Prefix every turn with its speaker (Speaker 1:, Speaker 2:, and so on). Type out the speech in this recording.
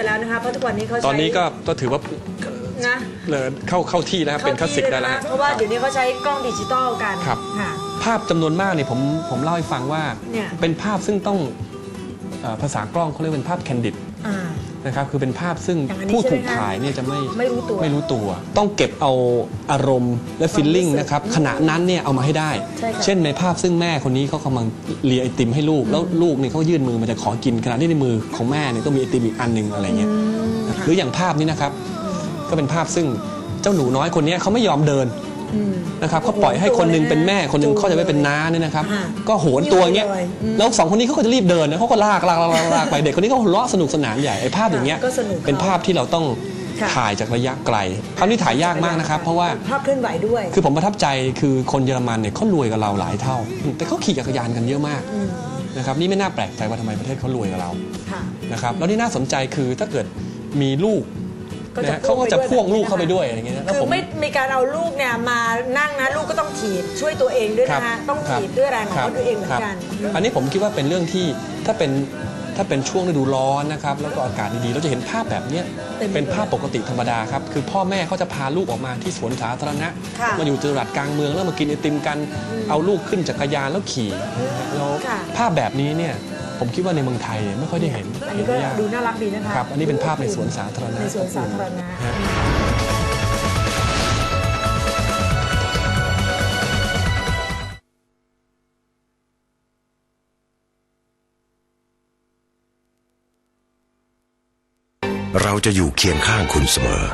Speaker 1: ไปแล้วนะคะเพราะทุกวันนี้เขาใช้
Speaker 2: ตอนนี้ก็ก็ถือว่า
Speaker 1: นะ
Speaker 2: เลยเข้าเข้าที่แล้วครับเป็นคลาสสิกได้แล้ว
Speaker 1: เข้า
Speaker 2: ฮะ
Speaker 1: ที่เยนะคะเพราะว่าเดี๋ยวนี้เขาใช้กล้องดิจิตอลกัน
Speaker 2: ครับ
Speaker 1: ค่ะ
Speaker 2: ภาพจำนวนมากเนี่ยผมผมเล่าให้ฟังว่า
Speaker 1: เนี่ย
Speaker 2: เป็นภาพซึ่งต้องเอ่อภาษากล้องเขาเรียกเป็นภาพแคนดิด
Speaker 1: อ่า
Speaker 2: นะครับคือเป็นภาพซึ่ง
Speaker 1: อย่างอันนี้
Speaker 2: ผู้ถูก
Speaker 1: ใช่ไหมคะ
Speaker 2: ถ่ายเนี่ยจะไม่
Speaker 1: ไม่รู้ตัว
Speaker 2: ไม่รู้ตัว ต้องเก็บเอาอารมณ์และ
Speaker 1: ความ
Speaker 2: ฟีลลิ่ง
Speaker 1: รู้สึก
Speaker 2: นะครับขณะนั้นเนี่ยเอามาให้ได้
Speaker 1: ใช่ค่ะ
Speaker 2: เช่นในภาพซึ่งแม่คนนี้เขากำลังเลียไอติมให้ลูก แล้วลูกเนี่ยเขายื่นมือมาจะขอกินขณะที่ในมือของแม่เนี่ยก็มีไอติมอีกอันหนึ่งอะไรเงี้ย
Speaker 1: อืม
Speaker 2: หรืออย่างภาพนี้นะครับ ก็เป็นภาพซึ่งเจ้าหนูน้อยคนเนี้ยเขาไม่ยอมเดิน
Speaker 1: อืม
Speaker 2: นะครับเขาปล่อยให้คนหนึงเป็นแม่คนหนึงเขาจะไม่เป็นน้าเนี่ยนะครับ
Speaker 1: อ่า
Speaker 2: ก็โหนตัวอย่างเงี้ย
Speaker 1: เลยอืม
Speaker 2: แล้วสองคนนี้เขาก็จะรีบเดินนะเขาก็ลากลากลากลากลากไปเด็กคนนี้ก็หัวเราะสนุกสนานใหญ่ไอ้ภาพอย่างเงี้ย
Speaker 1: ก็สนุก
Speaker 2: เป็นภาพที่เราต้อง
Speaker 1: ค่ะ
Speaker 2: ถ่ายจากระยะไกลภาพนี้ถ่ายยากมากนะครับ เพราะว่า
Speaker 1: ภาพเคลื่อนไหวด้วย
Speaker 2: คือผมประทับใจคือคนเยอรมันเนี่ยเขารวยกับเราหลายเท่า แต่เขาขี่จักรยานกันเยอะมาก
Speaker 1: อืม
Speaker 2: นะครับนี่ไม่น่าแปลกใจว่าทำไมประเทศเขารวยกับเรา
Speaker 1: ค่ะ
Speaker 2: นะครับแล้วที่น่าสนใจคือถ้าเกิดมีลูก
Speaker 1: ก็จะ
Speaker 2: นะฮะเขาก็จะพ่วงลูกเข้าไปด้วยอะไรเงี้ยนะแล้ว
Speaker 1: คือ
Speaker 2: ผม
Speaker 1: ไม่มีการเอาลูกเนี่ยมานั่งนะลูกก็ต้องถีบช่วยตัวเองด้วยนะคะต้อง
Speaker 2: ครับ
Speaker 1: ถีบด้วยแรงของ
Speaker 2: ค
Speaker 1: เขาตัวเองเหมือนกัน
Speaker 2: ครับ อันนี้ผมคิดว่าเป็นเรื่องที่ถ้าเป็นถ้าเป็นช่วงฤดูร้อนนะครับแล้วก็อากาศดีๆเราจะเห็นภาพแบบเนี้ย
Speaker 1: เต็มไปหมด
Speaker 2: เป็นภาพปกติธรรมดาครับคือพ่อแม่เขาจะพาลูกออกมาที่สวนสาธารณะ
Speaker 1: ค่ะ
Speaker 2: มาอยู่จรัสกลางเมืองแล้วมากินไอติมกัน เอาลูกขึ้นจักรยานแล้วขี่แล้ว
Speaker 1: ค่ะ
Speaker 2: ภาพแบบนี้เนี่ย ผมคิดว่าในเมืองไทยเนี่ยไม่ค่อยได้เห็น
Speaker 1: อัน
Speaker 2: เห็
Speaker 1: นี้
Speaker 2: น
Speaker 1: ก็
Speaker 2: ยาก
Speaker 1: ดูน่ารักดีนะคะ
Speaker 2: ครับอันนี้เป็นภาพในสวนสาธารณะ
Speaker 1: ในสวนสาธารณะ
Speaker 2: ฮะ
Speaker 3: เราจะอยู่เคียงข้างคุณเสมอ